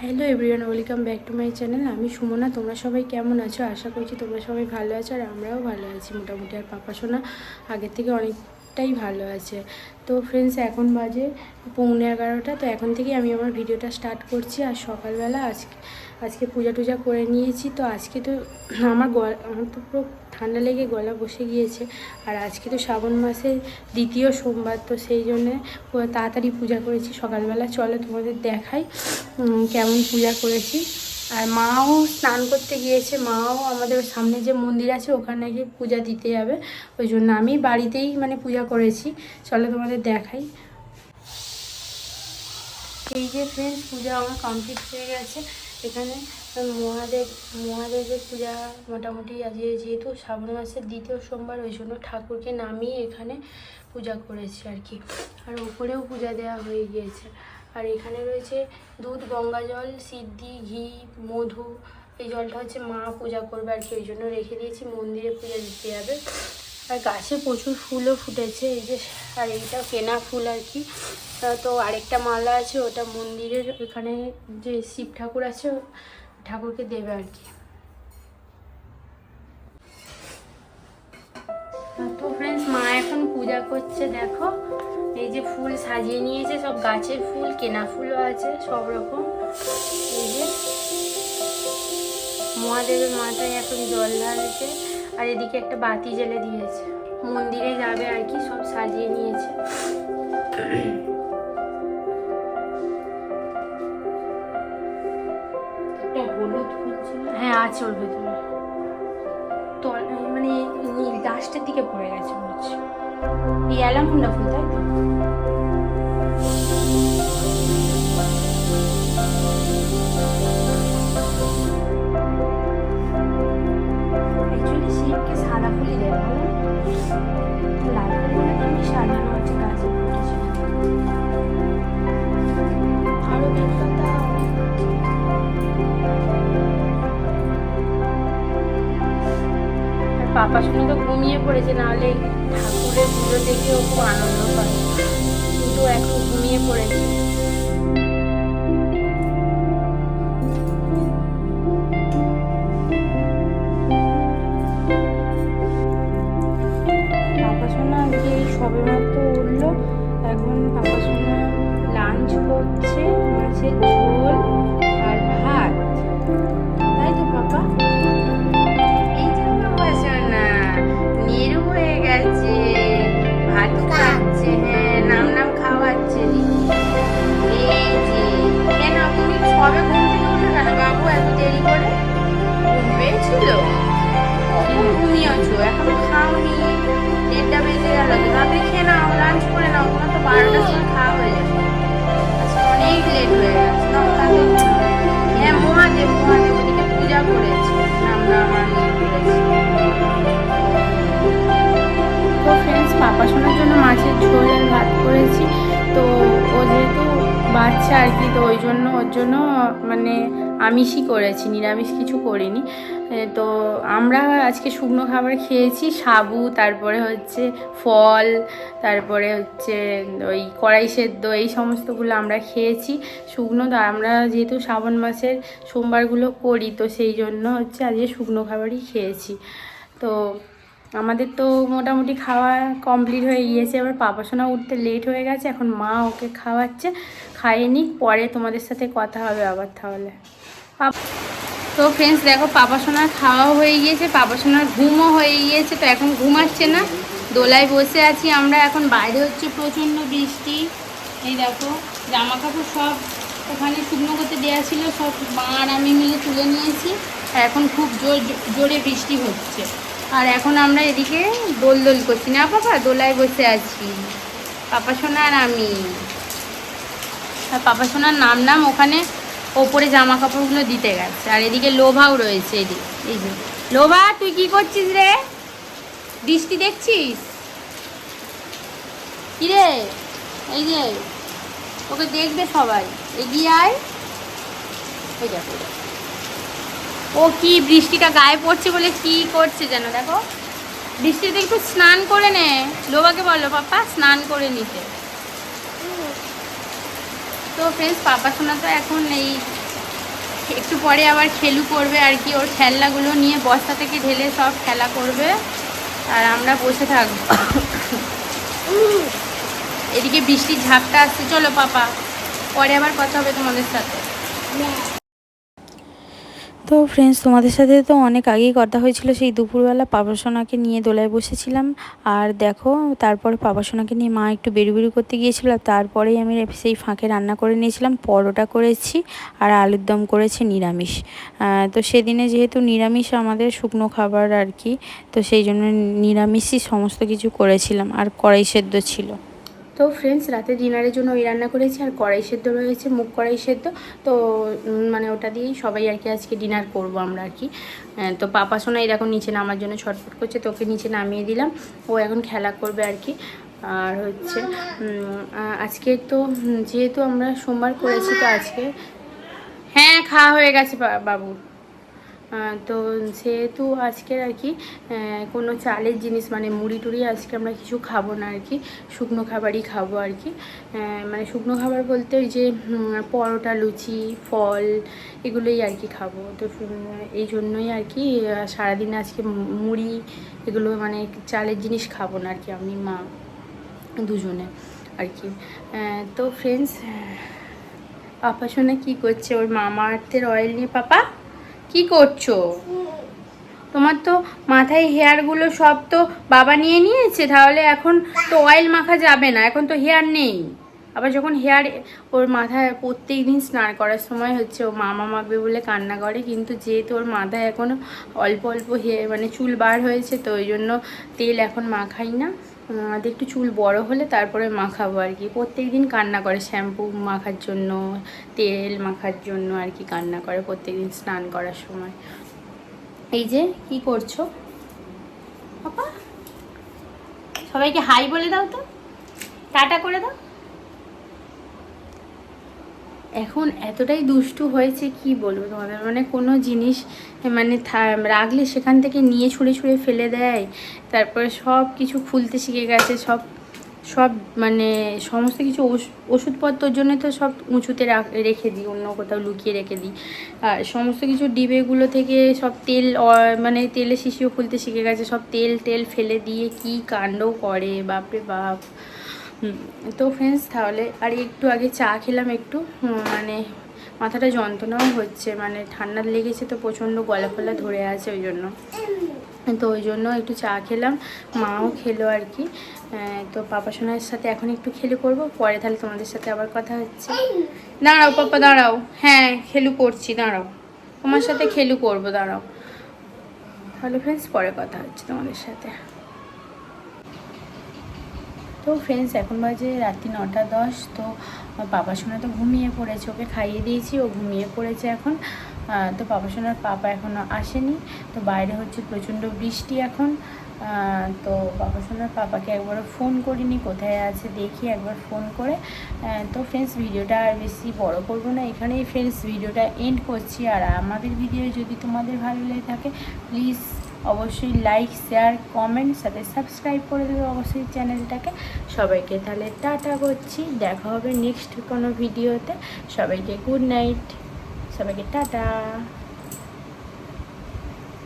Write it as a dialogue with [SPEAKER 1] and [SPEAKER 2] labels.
[SPEAKER 1] Hello everyone, welcome back to my channel. আমি সুমনা, তোমরা সবাই কেমন আছো? আশা করছি তোমরা সবাই ভালো আছো আর আমরাও ভালো আছি মোটামুটি। আর পাপা সোনা আগের থেকে অনেকটাই ভালো আছে। তো ফ্রেন্ডস এখন বাজে পৌনে এগারোটা, তো এখন থেকেই আমি আমার ভিডিওটা স্টার্ট করছি। আর সকালবেলা আজকে আজকে পূজা টুজা করে নিয়েছি। তো আজকে তো আমার গলা, আমার তো পুরো ঠান্ডা লেগে গলা বসে গিয়েছে। আর আজকে তো শ্রাবণ মাসের দ্বিতীয় সোমবার, তো সেই জন্যে তাড়াতাড়ি পূজা করেছি সকালবেলা। চলো তোমাদের দেখাই কেমন পূজা করেছি। আর মাও স্নান করতে গিয়েছে। মাও আমাদের সামনে যে মন্দির আছে, ওখানে গিয়ে পূজা দিতে যাবে। ওই জন্য আমি বাড়িতেই মানে পূজা করেছি। চলো তোমাদের দেখাই। এই যে ফ্রেন্ডস পূজা আমার কমপ্লিট হয়ে গেছে। এখানে মহাদেব, মহাদেবের পূজা মোটামুটি আজকে যেহেতু শ্রাবণ মাসের দ্বিতীয় সোমবার, ওই জন্য ঠাকুরকে নামিয়ে এখানে পূজা করেছি আর কি। আর ওপরেও পূজা দেওয়া হয়ে গিয়েছে। আর এখানে রয়েছে দুধ, গঙ্গা জল, সিদ্ধি, ঘি, মধু। এই জলটা হচ্ছে মা পূজা করবে আর কি, ওই জন্য রেখে দিয়েছি, মন্দিরে পূজা দিতে যাবে আর গাছে প্রচুর ফুলও ফুটেছে, এই যে, আর এইটা কেনা ফুল আর কি। তো আরেকটা মালা আছে, ওটা মন্দিরের এখানে যে শিব ঠাকুর আছে, ঠাকুরকে দেবে আর কি। তো ফ্রেন্ডস মা এখন পূজা করছে, দেখো। এই যে ফুল সাজিয়ে নিয়েছে সব গাছের ফুল কেনা ফুলও আছে সব রকম। এই যে মহাদেবের মাথায় এখন জল ঢালছে আর এদিকে একটা বাতি জ্বেলে দিয়েছে। মন্দিরে যাবে আর কি সব সাজিয়ে নিয়েছে।
[SPEAKER 2] হলুদ
[SPEAKER 1] হ্যাঁ আছে ওর ভেতরে। তল মানে নীল লাস্টের দিকে পড়ে গেছে মনে হচ্ছে। এই অ্যালামুন্ডা ফুল তাই তো? অ্যাকচুয়ালি সাদা ফুলই দেয় লাল ফুল এমনি সাজানো হচ্ছে বেলপাতা পাপা শুনে তো ঘুমিয়ে পড়েছে নাহলে ঠাকুরের পুজো দেখে ও খুব আনন্দ পায়। কিন্তু এখন ঘুমিয়ে পড়েছে। বাচ্চা আর কি, তো ওই জন্য, ওর জন্য মানে আমিষই করেছি, নিরামিষ কিছু করিনি। তো আমরা আজকে শুকনো খাবার খেয়েছি, সাবু, তারপরে হচ্ছে ফল, তারপরে হচ্ছে ওই কড়াই সেদ্ধ, এই সমস্তগুলো আমরা খেয়েছি। শুকনো তো আমরা যেহেতু শ্রাবণ মাসের সোমবারগুলো করি, তো সেই জন্য হচ্ছে আজকে শুকনো খাবারই খেয়েছি। তো আমাদের তো মোটামুটি খাওয়া কমপ্লিট হয়ে গিয়েছে। এবার পাপাসোনা উঠতে লেট হয়ে গেছে, এখন মা ওকে খাওয়াচ্ছে। খাইয়ে নিক, পরে তোমাদের সাথে কথা হবে আবার তাহলে। তো ফ্রেন্ডস দেখো পাপাসোনার খাওয়াও হয়ে গিয়েছে পাপাসোনার ঘুমও হয়ে গিয়েছে, তো এখন ঘুমাচ্ছে না। দোলায় বসে আছি আমরা, এখন বাইরে হচ্ছে প্রচণ্ড বৃষ্টি। এই দেখো জামা কাপড় সব ওখানে শুকনো করতে দেওয়া ছিল, সব মা আর আমি মিলে তুলে নিয়েছি। আর এখন খুব জোর জোরে বৃষ্টি হচ্ছে। আর এখন আমরা এদিকে দোল দোল করছি। না পাপা দোলায় বসে আছি। পাপা সোনা আর আমি। আর পাপা সোনার নাম নাম ওখানে ওপরে জামা কাপড়গুলো দিতে গেছে। আর এদিকে লোভাও রয়েছে এদিকে। এই যে। লোভা, তুই কি করছিস রে? বৃষ্টি দেখছিস? কি রে? এই যে। ওকে দেখবে সবাই। এগিয়ে আয়। ওই দেখো। ও কি বৃষ্টিটা গায়ে পড়ছে বলে কি করছে যেন, দেখো। বৃষ্টিতে একটু স্নান করে নে। লোবাকে বলো পাপা স্নান করে নিতে। তো ফ্রেন্ডস পাপা শোনা তো এখন এই একটু পরে আবার খেলু করবে আর কি। ওর খেলনাগুলো নিয়ে বস্তা থেকে ঢেলে সব খেলা করবে। আর আমরা বসে থাকব। এদিকে বৃষ্টির ঝাপটা আসছে। চলো, পাপা, পরে আবার কথা হবে তোমাদের সাথে।
[SPEAKER 3] তো ফ্রেন্ডস তোমাদের সাথে তো অনেক আগেই কথা হয়েছিল, সেই দুপুরবেলা পাপাসোনাকে নিয়ে দোলায় বসেছিলাম। আর দেখো, তারপর পাপাসোনাকে নিয়ে মা একটু বেরু বেরু করতে গিয়েছিল তারপরেই আমি সেই ফাঁকে রান্না করে নিয়েছিলাম, পরোটা করেছি আর আলুর দম করেছি নিরামিষ। তো সেদিনে যেহেতু নিরামিষ আমাদের শুকনো খাবার আর কি, তো সেই জন্য নিরামিষই সমস্ত কিছু করেছিলাম, আর কড়াই সেদ্ধ ছিল।
[SPEAKER 1] তো ফ্রেন্ডস রাতে ডিনারের জন্য ওই রান্না করেছি আর কড়াই সেদ্ধ রয়েছে মুখ কড়াই সেদ্ধ। তো মানে ওটা দিয়েই সবাই আর কি আজকে ডিনার করব আমরা আর কি। তো পাপা সোনা এরকম নিচে নামার জন্য ছটফট করছে তোকে নিচে নামিয়ে দিলাম। ও এখন খেলা করবে আর কি। আর হচ্ছে আজকে তো যেহেতু আমরা সোমবার করেছি, তো আজকে হ্যাঁ খাওয়া হয়ে গেছে বাবু। তো সেহেতু আজকের আর কি কোনো চালের জিনিস মানে মুড়ি টুড়ি আজকে আমরা কিছু খাব না আর কি, শুকনো খাবারই খাব আর কি। মানে শুকনো খাবার বলতে ওই যে পরোটা, লুচি, ফল এগুলোই আর কি খাব। তো এই জন্যই আর কি সারাদিন আজকে মুড়ি এগুলো মানে চালের জিনিস খাব না আর কি, আমি, মা দুজনে আর কি। তো ফ্রেন্ডস পাপা শোনা কী করছে? ওর মামা আর্থের অয়েল নিয়ে, পাপা? কি করছ? তোমার তো মাথায় হেয়ারগুলো সব তো বাবা নিয়ে নিয়েছে, তাহলে এখন তো অয়েল মাখা যাবে না, এখন তো হেয়ার নেই। আবার যখন হেয়ার ওর মাথায় প্রত্যেক দিন স্নান করার সময় হচ্ছে ও মামা মাখবে বলে কান্না করে, কিন্তু যেহেতু ওর মাথায় এখনও অল্প অল্প হেয়ার মানে চুল বার হয়েছে, তো ওই জন্য তেল এখন মাখাই না। একটু চুল বড় হলে তারপরে মাখাবো আর কি। প্রত্যেক দিন কান্না করে, শ্যাম্পু মাখার জন্য, তেল মাখার জন্য আর কি কান্না করে প্রত্যেক দিন স্নান করার সময়। এই যে, কি করছ? সবাইকে হাই বলে দাও তো। টাটা করে দাও। এখন এতটাই দুষ্টু হয়েছে, কি বলব তোমাদের? মানে কোনো জিনিস মানে রাখলে সেখান থেকে নিয়ে ছুঁড়ে ছুঁড়ে ফেলে দেয়, তারপরে সব কিছু খুলতে শিখে গেছে, সব সব মানে সমস্ত কিছু ওষ- ওষুধপত্রর জন্য তো সব উঁচুতে রাখ- দিই, অন্য কোথাও লুকিয়ে রেখে দিই। আর সমস্ত কিছু ডিবেগুলো থেকে সব তেল মানে তেলে শিশিও খুলতে শিখে গেছে, সব তেল টেল ফেলে দিয়ে কি কাণ্ড করে, বাপরে বাপ। তো ফ্রেন্ডস তাহলে আর একটু আগে চা খেলাম একটু মানে মাথাটা যন্ত্রণাও হচ্ছে মানে ঠান্ডা লেগেছে তো প্রচণ্ড গলা ফলা ধরে আছে ওই জন্য। তো ওই জন্য একটু চা খেলাম, মাও খেলো আর কি তো পাপা সোনার সাথে এখন একটু খেলে করব, পরে তাহলে তোমাদের সাথে আবার কথা হচ্ছে। দাঁড়াও পাপা, দাঁড়াও হ্যাঁ খেলু করছি, দাঁড়াও, তোমার সাথে খেলু করব, দাঁড়াও। তাহলে ফ্রেন্ডস পরে কথা হচ্ছে তোমাদের সাথে। তো ফ্রেন্ডস এখন বাজে রাত্রি নটা দশ, তো পাপা সোনা তো ঘুমিয়ে পড়েছে, ওকে খাইয়ে দিয়েছি, ও ঘুমিয়ে পড়েছে এখন। তো পাপা সোনার পাপা এখনও আসেনি, তো বাইরে হচ্ছে প্রচণ্ড বৃষ্টি এখন। তো পাপা সোনার পাপাকে একবারও ফোন করিনি, কোথায় আছে দেখি, একবার ফোন করে। তো ফ্রেন্ডস ভিডিওটা আর বেশি বড় করব না, এখানেই ফ্রেন্ডস ভিডিওটা এন্ড করছি। আর আমাদের ভিডিও যদি তোমাদের ভালো লেগে থাকে প্লিজ অবশ্যই লাইক শেয়ার কমেন্ট সাথে সাবস্ক্রাইব করে দেবে অবশ্যই চ্যানেলটাকে সবাইকে তাহলে টাটা করছি, দেখা হবে নেক্সট কোনো ভিডিওতে সবাইকে গুড নাইট সবাইকে টাটা।